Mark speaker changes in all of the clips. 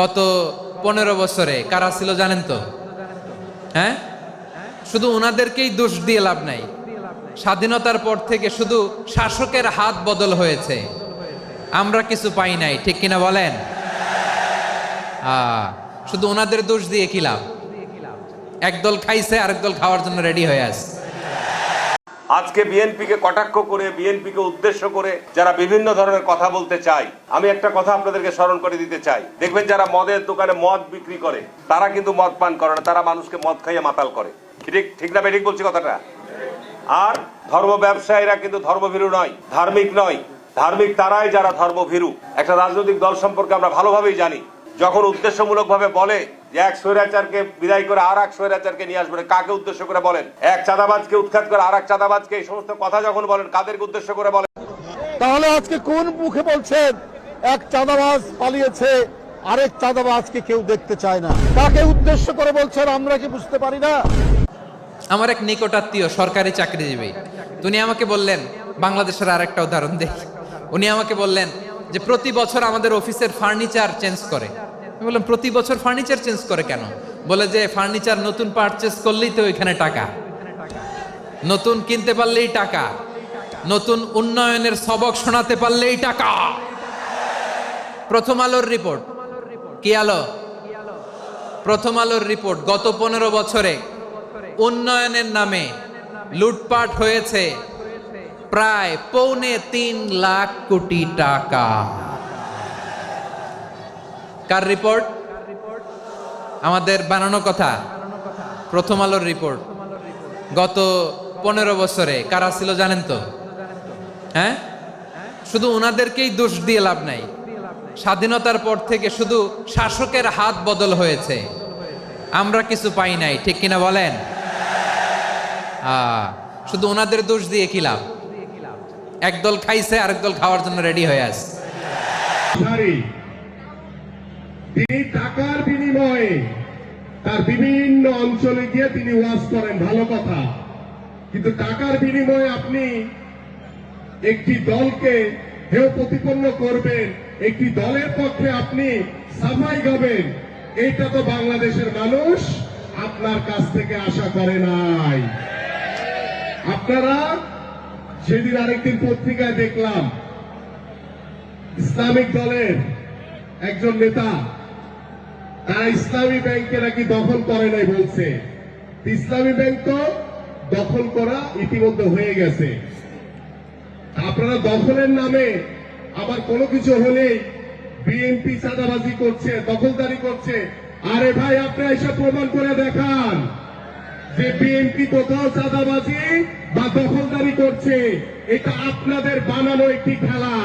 Speaker 1: গত পনেরো বছরে, কারা ছিল জানেন তো? হ্যাঁ? শুধু ওনাদেরকেই দোষ দিয়ে লাভ নাই। স্বাধীনতার পর থেকে শুধু শাসকের হাত বদল হয়েছে। আমরা কিছু পাই নাই, ঠিক কিনা বলেন? শুধু ওনাদের দোষ দিয়ে কি লাভ? একদল খাইছে আরেক দল খাওয়ার জন্য রেডি হয়ে আছে।
Speaker 2: আজকে বিএনপিকে কটাক্ষ করে, বিএনপিকে উদ্দেশ্য করে যারা বিভিন্ন ধরনের কথা বলতে চায়, আমি একটা কথা আপনাদেরকে স্মরণ করে দিতে চাই। দেখবেন যারা মদের দোকানে মদ বিক্রি করে, তারা কিন্তু মদ পান করে না, তারা মানুষকে মদ খাইয়ে মাতাল করে। ঠিক ঠিক না বেঠিক বলছি কথাটা? আর ধর্ম ব্যবসায়ীরা কিন্তু ধর্মভীরু নয়, ধার্মিক নয়। ধার্মিক তারাই যারা ধর্মভীরু। একটা রাজনৈতিক দল সম্পর্কে আমরা ভালোভাবেই জানি। যখন উদ্দেশ্যমূলক ভাবে বলে এক স্বৈরাচারকে বিদায় করে আর এক স্বৈরাচারকে নিয়ে আসবে। কাকে উদ্দেশ্য করে বলেন? এক চাঁদাবাজকে উৎখাত করে আর এক চাঁদাবাজকে এই সমস্ত কথা যখন বলেন কাদেরকে উদ্দেশ্য করে বলেন?
Speaker 3: তাহলে আজকে কোন মুখে বলছেন এক চাঁদাবাজ পালিয়েছে আরেক চাঁদাবাজকে কেউ দেখতে চায় না? তাকে উদ্দেশ্য করে বলছেন আমরা কি বুঝতে পারি না?
Speaker 1: আমার এক নিকটাত্মীয় সরকারি চাকরিজীবী উনি আমাকে বললেন বাংলাদেশের আরেকটা উদাহরণ দেখ। উনি আমাকে বললেন যে প্রতি বছর আমাদের অফিসের ফার্নিচার চেঞ্জ করে। আমি বললাম, প্রতি বছর ফার্নিচার চেঞ্জ করে কেন? বলে যে ফার্নিচার নতুন পারচেস করলেই তো ওইখানে টাকা। নতুন কিনতে পারলেই টাকা। নতুন উন্নয়নের সবক শোনাতে পারলেই টাকা। প্রথম আলোর রিপোর্ট কি আলো? প্রথম আলোর রিপোর্ট গত পনেরো বছরে উন্নয়নের নামে লুটপাট হয়েছে প্রায় পৌনে তিন লাখ কোটি টাকা। কার রিপোর্ট আমাদের বানানো কথা। প্রথম আলোর রিপোর্ট গত পনেরো বছরে কারা ছিল জানেন তো? হ্যাঁ? শুধু ওনাদেরকেই দোষ দিয়ে লাভ নাই। স্বাধীনতার পর থেকে শুধু শাসকের হাত বদল হয়েছে। আমরা কিছু পাই নাই, ঠিক কিনা বলেন? শুধু ওনাদের দোষ দিয়ে কি লাভ? একদল খাইছে, আরেক দল খাওয়ার জন্য রেডি হয়ে আছে।
Speaker 4: সারি তিনি টাকার বিনিময়ে তার বিভিন্ন অঞ্চলে গিয়ে তিনি ওয়াজ করেন, ভালো কথা। কিন্তু টাকার বিনিময়ে আপনি একটি দলকে হেয় প্রতিপন্ন করবেন, একটি দলের পক্ষে আপনি সাফাই গাবেন এটা তো বাংলাদেশের মানুষ আপনার কাছ থেকে আশা করে নাই। আপনারা সেদিন আরেকদিন পত্রিকায় দেখলাম, ইসলামিক দলের একজন নেতা তারা ইসলামী ব্যাংকে নাকি দখল করে নাই বলছে। ইসলামী ব্যাংক তো দখল করা ইতিমধ্যে হয়ে গেছে। আপনারা দখলের নামে আবার কোনো কিছু হলেই বিএনপি চাঁদাবাজি করছে, দখলদারি করছে। আরে ভাই, আপনি এসব প্রমাণ করে দেখান যে বিএনপি কোথাও চাঁদাবাজি বা দখলদারি করছে। এটা আপনাদের বানানো একটি খেলা।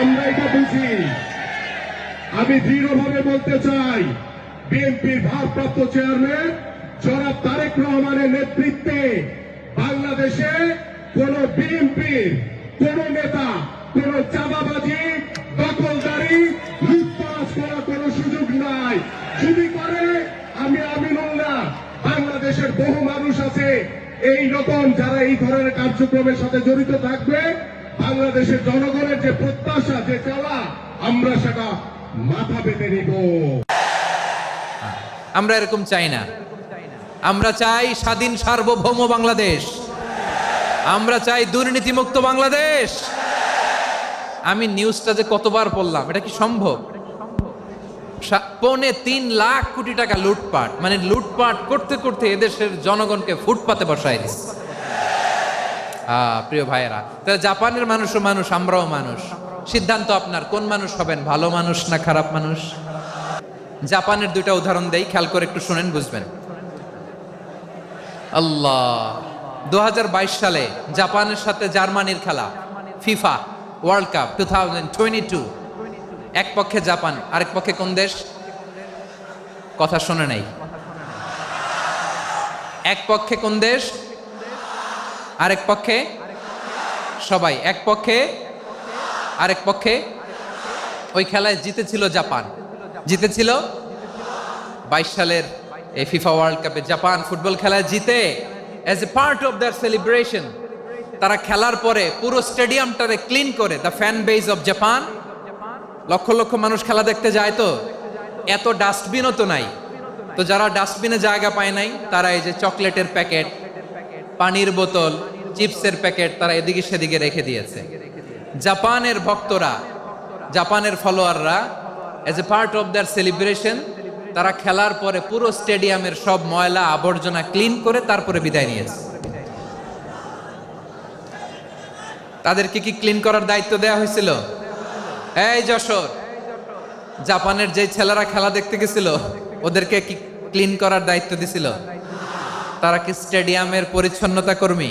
Speaker 4: আমরা এটা বুঝি। আমি দৃঢ়ভাবে বলতে চাই বিএনপির ভারপ্রাপ্ত চেয়ারম্যান জনাব তারেক রহমানের নেতৃত্বে বাংলাদেশে কোন বিএনপির, কোন নেতা, কোন চাঁদাবাজি, দখলদারি, লুটপাট করার কোন সুযোগ নাই। যদি করে আমি আমিনুল্লাহ বাংলাদেশের বহু মানুষ আছে। এই রকম যারা এই ধরনের কার্যক্রমের সাথে জড়িত থাকবে, বাংলাদেশের জনগণের যে প্রত্যাশা, যে চাওয়া, আমরা সেটা মাথা পেতে নিব।
Speaker 1: আমরা এরকম চাই না। আমরা চাই স্বাধীন সার্বভৌম বাংলাদেশ। আমরা চাই দুর্নীতিমুক্ত বাংলাদেশ। আমি নিউজটা যে কতবার পড়লাম, এটা কি সম্ভব? পৌনে তিন লাখ কোটি টাকা লুটপাট মানে লুটপাট করতে করতে এদেশের জনগণকে ফুটপাতে বসায় দিচ্ছে প্রিয় ভাইয়েরা তাহলে জাপানের মানুষও মানুষ, আমরাও মানুষ। সিদ্ধান্ত আপনার, কোন মানুষ হবেন, ভালো মানুষ না খারাপ মানুষ? জাপানের দুইটা উদাহরণ দেই, খেয়াল করে একটু শুনেন, বুঝবেন। আল্লাহ দু হাজার বাইশ সালে জাপানের সাথে জার্মানির খেলা, FIFA world cup, two thousand twenty two. এক পক্ষে জাপান, আরেক পক্ষে কোন দেশ? কথা শোনে নাই। এক পক্ষে কোন দেশ? আরেক পক্ষে? সবাই, এক পক্ষে? আরেক পক্ষে? ওই খেলায় জিতেছিল জাপান। জিতেছিল বাইশ সালের এই ফিফা ওয়ার্ল্ড কাপে জাপান ফুটবল খেলায় জিতে as a part of their celebration তারা খেলার পরে পুরো স্টেডিয়ামটারে ক্লিন করে the fan base of Japan lakh lakh মানুষ খেলা দেখতে যায় তো, এত ডাস্টবিনও তো নাই। তো যারা ডাস্টবিনে জায়গা পায় নাই, তারা এই যে চকলেটের প্যাকেট, পানির বোতল, চিপসের প্যাকেট, তারা এদিকে সেদিকে রেখে দিয়েছে। জাপানের ভক্তরা, জাপানের ফলোয়াররা as a part of their celebration তারা খেলার পরে পুরো স্টেডিয়ামের সব ময়লা আবর্জনা ক্লিন করে তারপরে বিদায় নিয়েছে। তাদেরকে কি ক্লিন করার দায়িত্ব দেওয়া হয়েছিল? এই যশোর, জাপানের যে ছেলেরা খেলা দেখতে গেছিল, ওদেরকে কি ক্লিন করার দায়িত্ব দিছিল? তারা কি স্টেডিয়ামের পরিচ্ছন্নতা কর্মী?